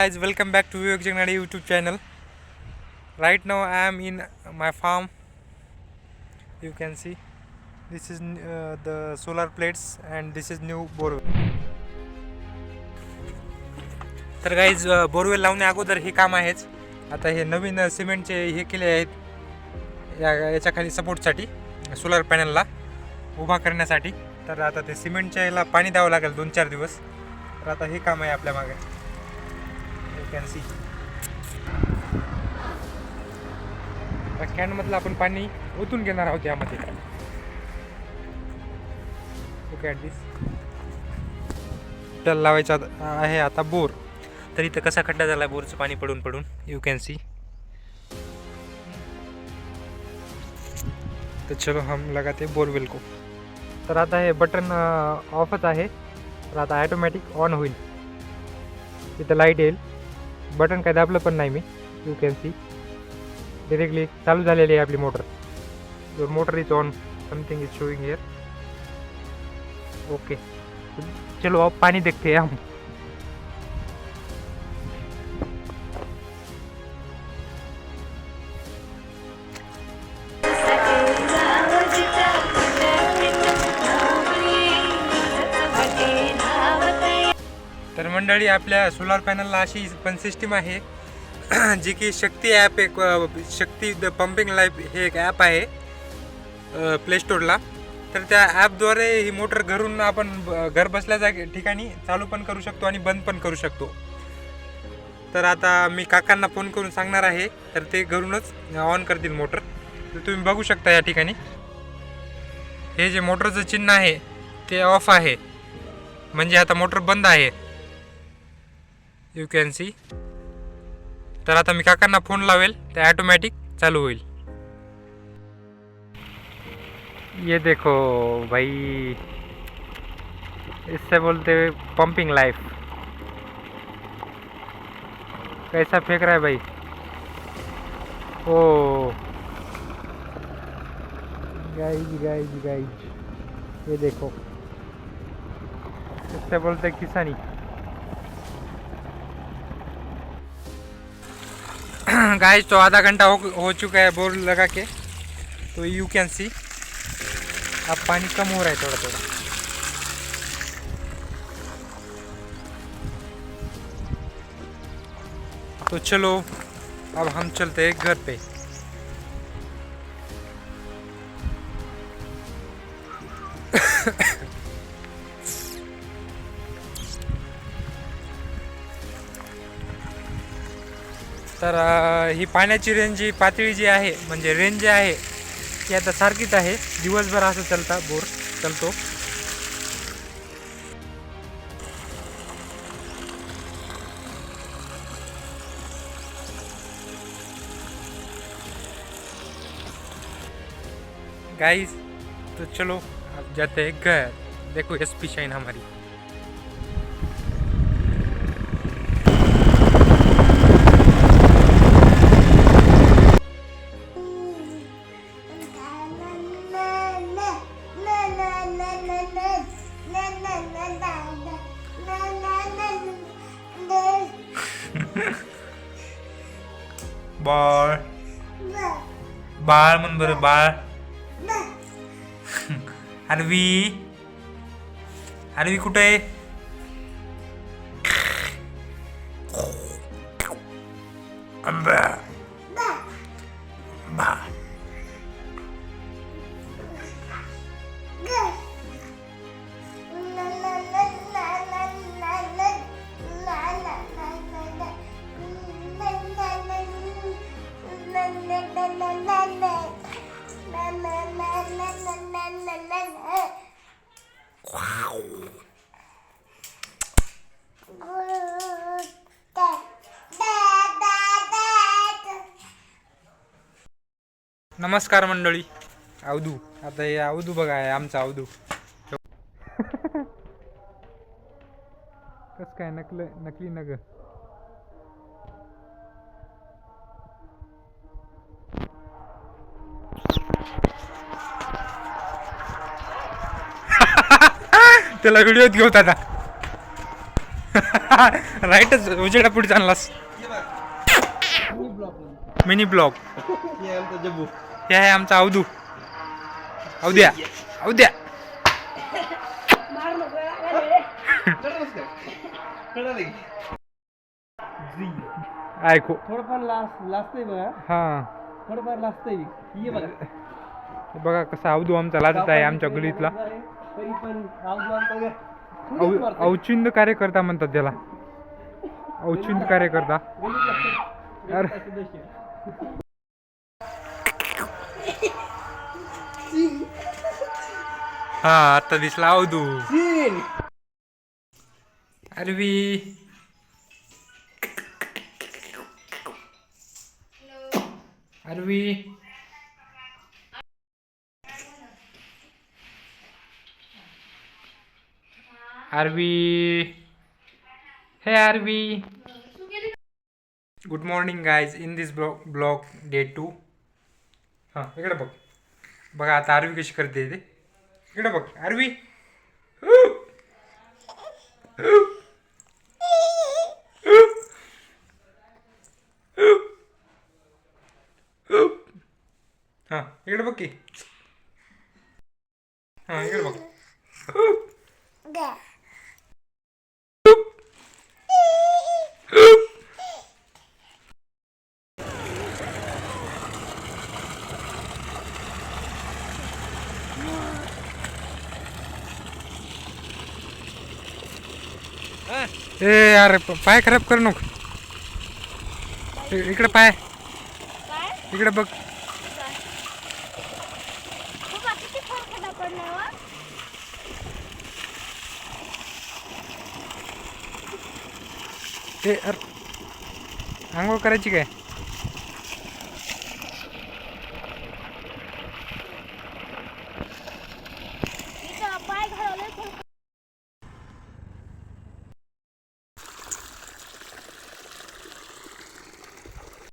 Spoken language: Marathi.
guys welcome back to Vivek Jagnadi youtube channel right now i am in my farm you can see this is uh, the solar plates and this is new borewell तर गाईज बोरवेल लावण्या अगोदर हे काम आहेच आता हे नवीन सिमेंटचे हे केले आहेत या याच्या खाली सपोर्टसाठी सोलर पॅनलला उभा करण्यासाठी तर आता ते सिमेंटच्या याला पाणी द्यावं लागेल दोन चार दिवस तर आता हे काम आहे आपल्या मागे यू कॅन सी कॅनमधलं आपण पाणी ओतून घेणार आहोत यामध्ये. ओके ॲट दिस त्याला लावायचा आहे आता बोर. तर इथं कसा खड्डा झाला बोरचं पाणी पडून पडून? यू कॅन सी तर चलो हम लगाते बोरवेल को. तर आता हे बटन ऑफच आहे. तर आता ॲटोमॅटिक ऑन होईल. इथं लाइट येईल. बटन काय दाबलं पण नाही मी. यू कॅन सी डिरेक्टली चालू झालेली आहे आपली motor. Your motor is on something is showing here okay चलो अब पानी देखते हैं हम. मंडळी आपल्या सोलार पॅनलला अशी पण सिस्टीम आहे जी की शक्ती ॲप एक शक्ती द पंपिंग लाईफ हे एक ॲप आहे प्लेस्टोरला तर त्या ॲपद्वारे ही मोटर घरून आपण ब- घर बसल्या जागे ठिकाणी चालू पण करू शकतो आणि बंद पण करू शकतो. तर आता मी काकांना फोन करून सांगणार आहे तर ते घरूनच ऑन करतील मोटर तर तुम्ही बघू शकता या ठिकाणी. हे जे मोटरचं चिन्ह आहे ते ऑफ आहे. म्हणजे आता मोटर बंद आहे. यू कॅन सी तर आता मी काकांना फ़ोन लावेल, ते ऑटोमॅटिक चालू होईल. ये देखो भाई, इससे बोलते हुए पंपिंग लाइफ कैसा फेंक रहा है भाई? ओ। गाइज़ गाइज़ गाइज़ ये देखो। इससे बोलते किसानी। गाइस तो आधा घंटा हो, हो चुका है बोर लगा के। तो यू कैन सी अब पानी कम हो रहा है थोड़ा थोड़ा तो चलो अब हम चलते हैं घर पे। तर अ, ही पाण्याची रेंज जी पातळी जी आहे म्हणजे रेंज जी आहे ती आता सारखीच आहे. दिवसभर असं चालता बोर चालतो. गाइस तो चलो आप जाते हैं घर. देखो एस पी शाइन हमारी. बाळ. बाळ म्हण बरं बाळ. आरवी. आरवी कुठे? आहे आंबा नमस्कार मंडळी. अवधू. आता हे अवधू बघा आहे आमचा अवधू. कस काय नकल नकली नग? त्याला व्हिडिओत घेऊ आता. राईटच उजेडा पुढे चाललास. मिनी ब्लॉक हे आहे आमचा अवधू. अवद्या अवद्या ऐकू. थोडंफार लास्ट लाजतंय बघा. हा. थोडंफार लाजतंय ये बघा. बघा कसा अवधू आमचा लाजत आहे आमच्या गलीतला. तरी पण अवचिंद कार्यकर्ता म्हणतात त्याला. अवचिंद कार्यकर्ता. अरे. हा आता दिसला अवधू. अरवी. अरवी. आरवी. हे Aarvi. Good morning guys in this blog blog day two हां इकडे बघ. बघा आता आरवी कशी करते ते. इकडे बघ आरवी. हां इकडे बघ की. हां इकडे बघ. ए यार प- पाय खराब कर नको. इकडे पाय. इकडे बघ. ए अरे आंघोळ करायची काय?